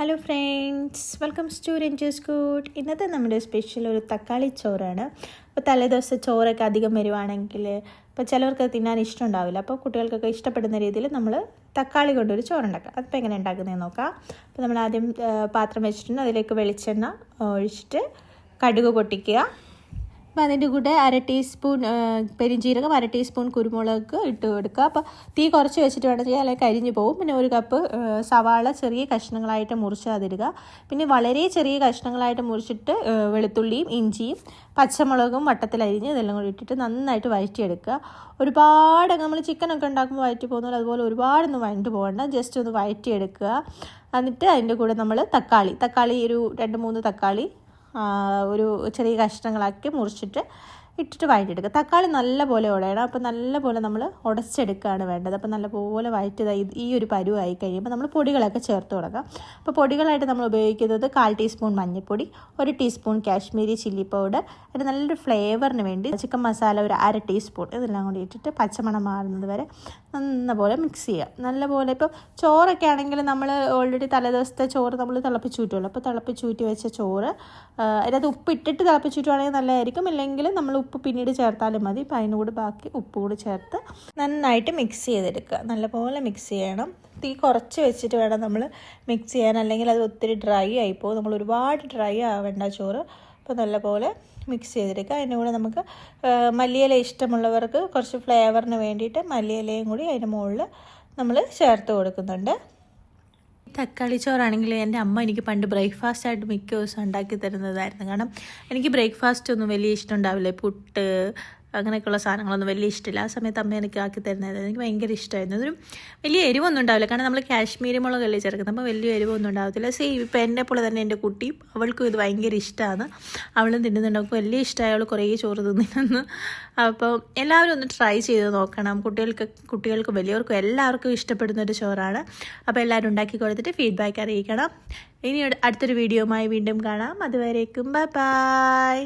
Hello friends welcome to Ranju's good ഇന്നത്തെ നമ്മുടെ special ഒരു തക്കാളി ചോറാണ്. അപ്പോൾ തലേദിവസം ചോറൊക്കെ അധികം വരുവാണെങ്കിൽ ഇപ്പോൾ ചിലവർക്ക് തിന്നാൻ ഇഷ്ടം ഉണ്ടാവില്ല. അപ്പോൾ കുട്ടികൾക്കൊക്കെ ഇഷ്ടപ്പെടുന്ന രീതിയിൽ നമ്മൾ തക്കാളി കൊണ്ടൊരു ചോറുണ്ടാക്കാം. അതിപ്പോൾ എങ്ങനെ ഉണ്ടാക്കുന്നതെന്ന് നോക്കാം. അപ്പോൾ നമ്മൾ ആദ്യം പാത്രം വെച്ചിട്ടുണ്ട്. അതിലേക്ക് വെളിച്ചെണ്ണ ഒഴിച്ചിട്ട് കടുക് പൊട്ടിക്കുക. അപ്പോൾ അതിന്റെ കൂടെ അര ടീസ്പൂൺ പെരിഞ്ചീരകം അര ടീസ്പൂൺ കുരുമുളക് ഇട്ട് കൊടുക്കുക. അപ്പോൾ തീ കുറച്ച് വെച്ചിട്ട് വേണം ചെയ്യാൻ അല്ലെങ്കിൽ കരിഞ്ഞു പോകും. പിന്നെ ഒരു കപ്പ് സവാള ചെറിയ കഷ്ണങ്ങളായിട്ട് മുറിച്ചാതിരുക പിന്നെ വളരെ ചെറിയ കഷ്ണങ്ങളായിട്ട് മുറിച്ചിട്ട് വെളുത്തുള്ളിയും ഇഞ്ചിയും പച്ചമുളകും വട്ടത്തിലരിഞ്ഞ് ഇതെല്ലാം കൂടി ഇട്ടിട്ട് നന്നായിട്ട് വഴറ്റിയെടുക്കുക. ഒരുപാട് നമ്മൾ ചിക്കനൊക്കെ ഉണ്ടാക്കുമ്പോൾ വഴറ്റി പോകുന്ന പോലെ അതുപോലെ ഒരുപാടൊന്നും വഴണ്ട് പോകണ്ട. ജസ്റ്റ് ഒന്ന് വഴറ്റിയെടുക്കുക. എന്നിട്ട് അതിന്റെ കൂടെ നമ്മൾ തക്കാളി തക്കാളി ഒരു രണ്ട് മൂന്ന് തക്കാളി ഒരു ചെറിയ കഷ്ണങ്ങളാക്കി മുറിച്ചിട്ട് ഇട്ടിട്ട് വഴറ്റിയെടുക്കുക തക്കാളി നല്ലപോലെ ഉടയണം. അപ്പോൾ നല്ലപോലെ നമ്മൾ ഉടച്ചെടുക്കുകയാണ് വേണ്ടത്. അപ്പോൾ നല്ലപോലെ വഴറ്റിയത് ഈ ഒരു പരുവായി കഴിയുമ്പോൾ നമ്മൾ പൊടികളൊക്കെ ചേർത്ത് കൊടുക്കാം അപ്പോൾ പൊടികളായിട്ട് നമ്മൾ ഉപയോഗിക്കുന്നത് കാൽ ടീസ്പൂൺ മഞ്ഞൾപ്പൊടി ഒരു ടീസ്പൂൺ കാശ്മീരി ചില്ലി പൗഡർ അതിന് നല്ലൊരു ഫ്ലേവറിന് വേണ്ടി ചിക്കൻ മസാല ഒരു അര ടീസ്പൂൺ ഇതെല്ലാം കൂടി ഇട്ടിട്ട് പച്ചമണം മാറുന്നത് വരെ നല്ലപോലെ മിക്സ് ചെയ്യുക. നല്ലപോലെ ഇപ്പോൾ ചോറൊക്കെ ആണെങ്കിൽ നമ്മൾ ഓൾറെഡി തലേദിവസത്തെ ചോറ് നമ്മൾ തിളപ്പിച്ചൂറ്റുമല്ലോ അപ്പോൾ തിളപ്പിച്ചൂറ്റി വെച്ച ചോറ് അതായത് ഉപ്പ് ഇട്ടിട്ട് തിളപ്പിച്ചൂറ്റുവാണെങ്കിൽ നല്ലതായിരിക്കും. ഇല്ലെങ്കിൽ നമ്മൾ ഉപ്പ് പിന്നീട് ചേർത്താലും മതി. അപ്പം കൂടെ ബാക്കി ഉപ്പ് കൂടി ചേർത്ത് നന്നായിട്ട് മിക്സ് ചെയ്തെടുക്കുക. നല്ലപോലെ മിക്സ് ചെയ്യണം. തീ കുറച്ച് വെച്ചിട്ട് വേണം നമ്മൾ മിക്സ് ചെയ്യാൻ. അല്ലെങ്കിൽ അത് ഒത്തിരി ഡ്രൈ ആയിപ്പോവും നമ്മൾ ഒരുപാട് ഡ്രൈ ആവേണ്ട ചോറ്. അപ്പോൾ നല്ലപോലെ മിക്സ് ചെയ്തെടുക്കുക. അതിന്റെ കൂടെ നമുക്ക് മല്ലിയില ഇഷ്ടമുള്ളവർക്ക് കുറച്ച് ഫ്ലേവറിന് വേണ്ടിയിട്ട് മല്ലിയിലയും കൂടി അതിന്റെ മുകളിൽ നമ്മൾ ചേർത്ത് കൊടുക്കുന്നുണ്ട്. തക്കാളി ചോറാണെങ്കിൽ എന്റെ അമ്മ എനിക്ക് പണ്ട് ബ്രേക്ക്ഫാസ്റ്റ് ആയിട്ട് മിക്ക ദിവസം ഉണ്ടാക്കി തരുന്നതായിരുന്നു. കാരണം എനിക്ക് ബ്രേക്ക്ഫാസ്റ്റ് ഒന്നും വലിയ ഇഷ്ടം ഉണ്ടാവില്ല. പുട്ട് അങ്ങനെയൊക്കെയുള്ള സാധനങ്ങളൊന്നും വലിയ ഇഷ്ടമില്ല. ആ സമയത്ത് അമ്മ എനിക്ക് ആക്കി തരുന്നതായിരുന്നു എനിക്ക് ഭയങ്കര ഇഷ്ടമായിരുന്നു. അതൊരു വലിയ എരിവൊന്നും ഉണ്ടാവില്ല. കാരണം നമ്മൾ കാശ്മീരി മുളക് അല്ലേ ചേർക്കുന്നത്. അപ്പോൾ വലിയ എരിവൊന്നും ഉണ്ടാകത്തില്ല സെയിം ഇപ്പോൾ എന്നെ പോലെ തന്നെ എന്റെ കുട്ടി അവൾക്കും ഇത് ഭയങ്കര ഇഷ്ടമാണ്. അവളും തിന്നുന്നുണ്ട്. അവൾക്ക് വലിയ ഇഷ്ടമായി. അവൾ കുറേ ചോറ് തിന്നിരുന്നു. അപ്പോൾ എല്ലാവരും ഒന്ന് ട്രൈ ചെയ്ത് നോക്കണം. കുട്ടികൾക്ക് കുട്ടികൾക്ക് വലിയവർക്കും എല്ലാവർക്കും ഇഷ്ടപ്പെടുന്ന ഒരു ചോറാണ്. അപ്പോൾ എല്ലാവരും ഉണ്ടാക്കി കൊടുത്തിട്ട് ഫീഡ്ബാക്ക് അറിയിക്കണം. ഇനി അടുത്തൊരു വീഡിയോയുമായി വീണ്ടും കാണാം. അതുവരേക്കും ബൈ ബൈ